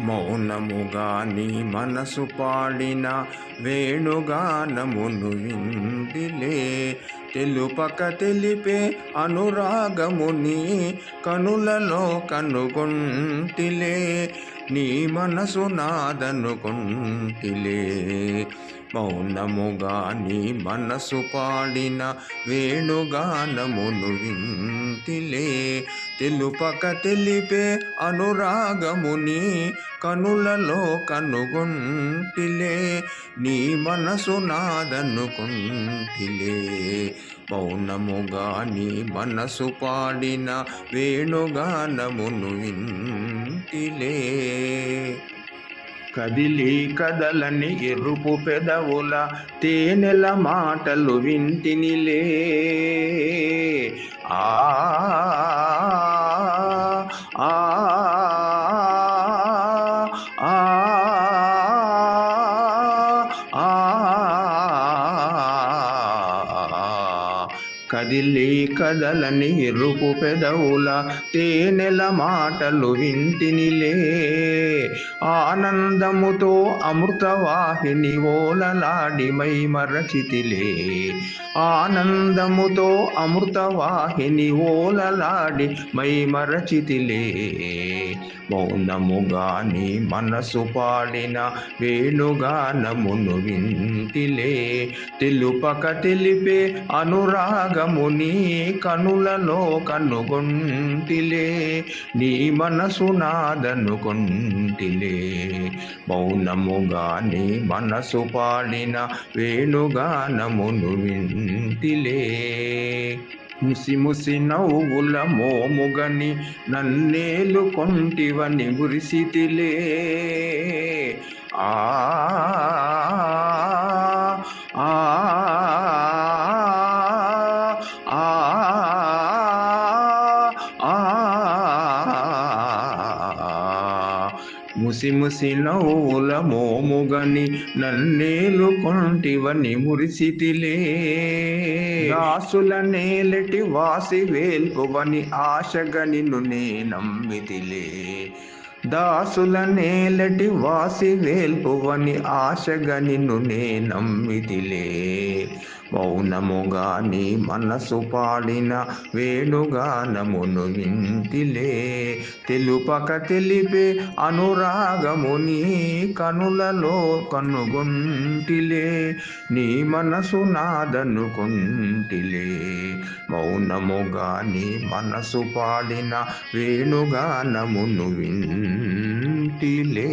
మౌనముగా నీ మనసు పాడిన వేణుగానమును విందిలే తెలుపక తెలిపే అనురాగముని కనులలో కనుగొంటిలే. నీ మనసు నాదనుకుంటిలే మౌనముగా నీ మనసు పాడిన వేణుగానమును వింటిలే. తెలుపక తెలిపే అనురాగముని కనులలో కనుగొంటిలే. నీ మనసు నాదనుకుంటిలే మౌనముగా నీ మనసు పాడిన వేణుగానమును వింటిలే. కదిలి కదలని ఎరుపు పెదవుల తేనెల మాటలు వింటినిలే. ఆ కదిలి కదలని ఎరుపు పెదవుల తేనెల మాటలు వింటినిలే. ఆనందముతో అమృతవాహిని ఓలలాడి మై మరచితిలే. ఆనందముతో అమృతవాహిని ఓలలాడి మై మరచితిలే. మౌనముగాని మనసు పాడిన వేణుగానమును వింటిలే. తెలుపక తెలిపే అనురాగముని కనులలో కనుగొంటిలే నీ మనసు నాదనుకొంటిలే మౌనముగా నీ మనసు పాడిన వేణుగానమును వింటిలే. ముసి ముసి నవ్వుల మోముగని నన్నేలు కొంటివని గురిసితిలే. ఆ ముసి ముసి నవ్వుల మోముగని నన్నేలు కొంటివని మురిసితిలే. దాసుల నేలటి వాసి వేల్పువని ఆశగని నే నమ్మితిలే. దాసుల నేలటి వాసి వేల్పువని ఆశగని నే నమ్మిదిలే మౌనముగా నీ మనసు పాడిన వేణుగానమును వింటిలే. తెలుపక తెలిపే అనురాగముని కనులలో కనుగొంటిలే. నీ మనసు నాదనుకుంటిలే మౌనముగా నీ మనసు పాడిన వేణుగానమును వింటిలే